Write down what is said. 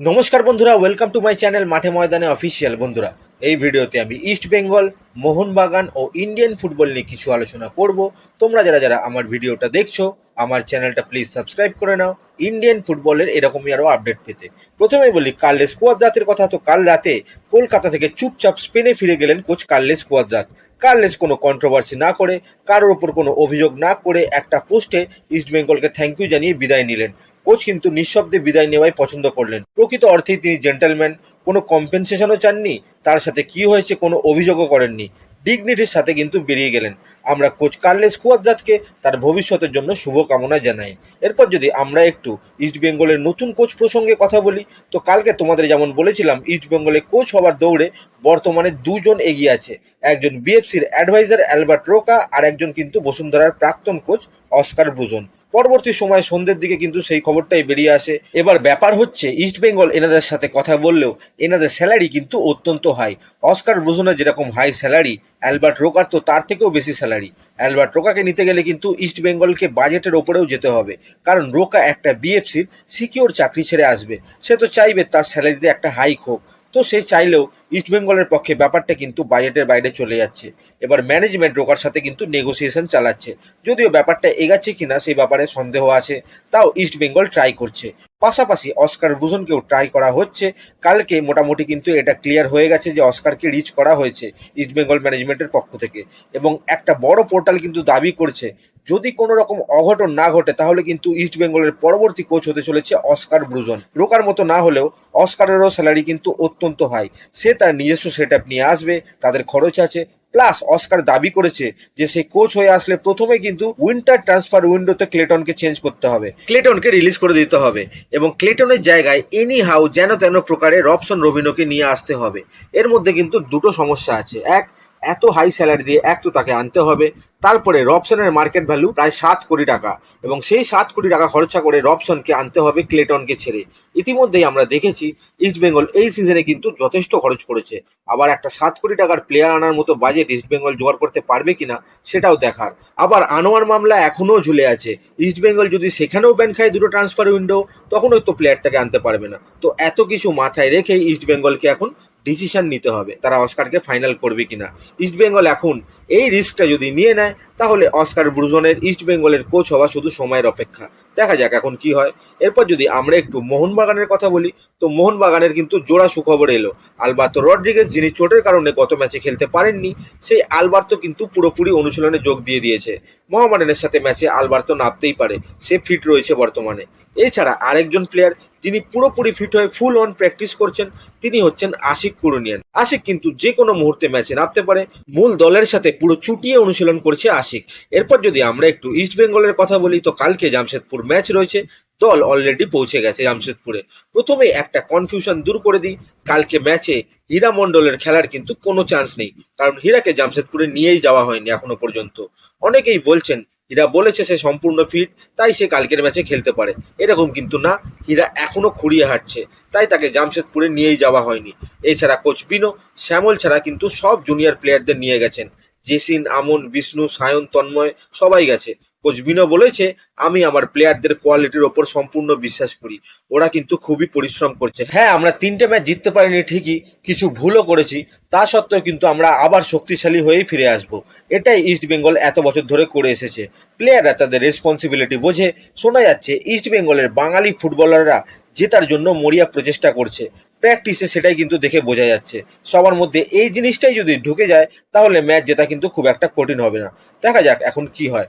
নমস্কার বন্ধুরা welcome to my channel মাঠে ময়দানে অফিসিয়াল বন্ধুরা। এই ভিডিওতে আমি ইস্ট বেঙ্গল মোহনবাগান ও ইন্ডিয়ান ফুটবল নিয়ে কিছু আলোচনা করব। তোমরা যারা যারা আমার ভিডিওটা দেখছ, আমার চ্যানেলটা প্লিজ সাবস্ক্রাইব করে নাও। ইন্ডিয়ান ফুটবলের এরকমই আরও আপডেট পেতে। প্রথমেই বলি কার্লেস কুয়াদ্রাতের কথা তো কাল রাতে কলকাতা থেকে চুপচাপ স্পেনে ফিরে গেলেন কোচ কার্লেস কুয়াদ্রাত কার্লেস কোনো কন্ট্রোভার্সি না করে, কারোর ওপর কোনো অভিযোগ না করে একটা পোস্টে ইস্ট বেঙ্গলকে থ্যাংক ইউ জানিয়ে বিদায় নিলেন। কোচ কিন্তু নিঃশব্দে বিদায় নেওয়াই পছন্দ করলেন। প্রকৃত অর্থেই তিনি জেন্টেলম্যান কোনো কম্পেনসেশনও চাননি তার সাথে কি হয়েছে কোনো অভিযোগও করেননি। ডিগনিটির সাথে কিন্তু বেরিয়ে গেলেন। আমরা কোচ কার্লেস কুয়াদ্রাতকে তার ভবিষ্যতের জন্য শুভকামনা জানাই। এরপর যদি আমরা একটু ইস্টবেঙ্গলের নতুন কোচ প্রসঙ্গে কথা বলি, তো কালকে তোমাদের যেমন বলেছিলাম ইস্টবেঙ্গলে কোচ হওয়ার দৌড়ে বর্তমানে দুজন এগিয়ে আছে। একজন বিএফসির অ্যাডভাইজার অ্যালবার্ট রোকা আর একজন কিন্তু বসুন্ধরার প্রাক্তন কোচ অস্কার ব্রুজন পরবর্তী সময় সন্ধ্যের দিকে কিন্তু সেই খবরটাই বেরিয়ে আসে। এবার ব্যাপার হচ্ছে ইস্ট বেঙ্গল এনাদের সাথে কথা বললেও এনাদের স্যালারি কিন্তু অত্যন্ত হাই অস্কার ব্রুজনের যেরকম হাই স্যালারি অ্যালবার্ট রোকার তো তার থেকেও বেশি স্যালারি। অ্যালবার্ট রোকাকে নিতে গেলে কিন্তু ইস্ট বেঙ্গলকে বাজেটের ওপরেও যেতে হবে। কারণ রোকা একটা বিএফসির সিকিওর চাকরি ছেড়ে আসবে। সে তো চাইবে তার স্যালারিতে একটা হাইক হোক। তো সে চাইলেও ইস্টবেঙ্গলের পক্ষে ব্যাপারটা কিন্তু বাজেটের বাইরে চলে যাচ্ছে। এবার ম্যানেজমেন্ট রোকার সাথে কিন্তু নেগোসিয়েশন চালাচ্ছে। যদিও ব্যাপারটা এগাচ্ছে কিনা সেই ব্যাপারে সন্দেহ আছে, তাও ইস্ট বেঙ্গল ট্রাই করছে। পাশাপাশি অস্কার বুজনকেও ট্রাই করা হচ্ছে। কালকে মোটামুটি কিন্তু এটা ক্লিয়ার হয়ে গেছে যে অস্কারকে রিচ করা হয়েছে ইস্ট বেঙ্গল ম্যানেজমেন্টের পক্ষ থেকে। এবং একটা বড় পোর্টাল কিন্তু দাবি করছে, যদি কোনো রকম অঘটন না ঘটে, তাহলে কিন্তু ইস্ট বেঙ্গলের পরবর্তী কোচ হতে চলেছে অস্কার ব্রুজন রোকার মতো না হলেও অস্কারেরও স্যালারি কিন্তু অত্যন্ত হাই সে তার নিজস্ব সেট নিয়ে আসবে, তাদের খরচ আছে প্লাস অস্কার দাবি করেছে যে সে কোচ হয়ে আসলে প্রথমে কিন্তু উইন্টার ট্রান্সফার উইন্ডোতে ক্লেটনকে চেঞ্জ করতে হবে। ক্লেটনকে রিলিজ করে দিতে হবে এবং ক্লেটনের জায়গায় এনি হাউ যেন তেন প্রকারে রবসন রবিনোকে নিয়ে আসতে হবে। এর মধ্যে কিন্তু দুটো সমস্যা আছে। এক এত হাই স্যালারি দিয়ে এক তো তাকে আনতে হবে, তারপরে রবসনের মার্কেট ভ্যালু প্রায় সাত কোটি টাকা এবং সেই সাত কোটি টাকা খরচা করে রবসনকে আনতে হবে ক্লেটনকে ছেড়ে। ইতিমধ্যেই আমরা দেখেছি ইস্টবেঙ্গল এই সিজনে কিন্তু যথেষ্ট খরচ করেছে। আবার একটা সাত কোটি টাকার প্লেয়ার আনার মতো বাজেট ইস্টবেঙ্গল জোগাড় করতে পারবে কিনা সেটাও দেখার। আবার আনোয়ার মামলা এখনও ঝুলে আছে। ইস্টবেঙ্গল যদি সেখানেও ব্যান খায় দুটো ট্রান্সফার উইন্ডো তখনও তো প্লেয়ারটাকে আনতে পারবে না। তো এত কিছু মাথায় রেখেই ইস্টবেঙ্গলকে এখন ডিসিশন নিতে হবে, তারা অস্কারকে ফাইনাল করবে কিনা। ইস্টবেঙ্গল এখন এই রিস্কটা যদি নিয়ে নেয়, তাহলে অস্কার ব্রুজনের ইস্ট বেঙ্গলের কোচ হওয়া শুধু সময়ের অপেক্ষা। দেখা যাক এখন কি হয়। এরপর যদি আমরা একটু মোহনবাগানের কথা বলি, তো মোহনবাগানের কিন্তু জোড়া সুখবর এলো। আলবার্তো রড্রিগেজ, যিনি চোটের কারণে গত ম্যাচে খেলতে পারেননি, সেই আলবার্তো কিন্তু পুরোপুরি অনুশীলনে যোগ দিয়ে দিয়েছে। মোহামেডানের সাথে ম্যাচে আলবার্তো নামতেই পারে, সে ফিট রয়েছে বর্তমানে। এছাড়া আরেকজন প্লেয়ার যিনি পুরোপুরি ফিট হয়ে ফুল অন প্র্যাকটিস করছেন, তিনি হচ্ছেন আশিক কুরুনিয়ান। আশিক কিন্তু যে কোনো মুহূর্তে ম্যাচে নামতে পারে, মূল দলের সাথে পুরো চুটিয়ে অনুশীলন করছে আশিক। এরপর যদি আমরা একটু ইস্ট বেঙ্গলের কথা বলি, তো কালকে জামশেদপুর ম্যাচ রয়েছে, দল অলরেডি পৌঁছে গেছে জামশেদপুরে। প্রথমে একটা কনফিউশন দূর করে দিই, কালকে ম্যাচে হীরা মণ্ডলের খেলার কিন্তু কোনো চান্স নেই, কারণ হীরাকে জামশেদপুরে নিয়েই যাওয়া হয়নি এখনও পর্যন্ত। অনেকেই বলছেন হীরা বলেছে সে সম্পূর্ণ ফিট তাই সে কালকের ম্যাচে খেলতে পারে। এরকম কিন্তু না, হীরা এখনও খুঁড়িয়ে হাঁটছে, তাই তাকে জামশেদপুরে নিয়েই যাওয়া হয়নি। এছাড়া কোচ বিনো, শ্যামল ছাড়া কিন্তু সব জুনিয়র প্লেয়ারদের নিয়ে গেছেন। জেসিন, আমন, বিষ্ণু, সায়ন, তন্ময় সবাই গেছে। কোচ বিনো বলেছে, আমি আমার প্লেয়ারদের কোয়ালিটির ওপর সম্পূর্ণ বিশ্বাস করি। ওরা কিন্তু খুবই পরিশ্রম করছে। হ্যাঁ আমরা তিনটে ম্যাচ জিততে পারিনি ঠিকই, কিছু ভুলও করেছি, তা সত্ত্বেও কিন্তু আমরা আবার শক্তিশালী হয়েই ফিরে আসব। এটাই ইস্ট বেঙ্গল এত বছর ধরে করে এসেছে। প্লেয়াররা তাদের রেসপন্সিবিলিটি বোঝে। শোনা যাচ্ছে ইস্ট বেঙ্গলের বাঙালি ফুটবলাররা জেতার জন্য মরিয়া প্রচেষ্টা করছে। প্র্যাকটিসে সেটাই কিন্তু দেখে বোঝা যাচ্ছে। সবার মধ্যে এই জিনিসটাই যদি ঢুকে যায়, তাহলে ম্যাচ জেতা কিন্তু খুব একটা কঠিন হবে না। দেখা যাক এখন কি হয়।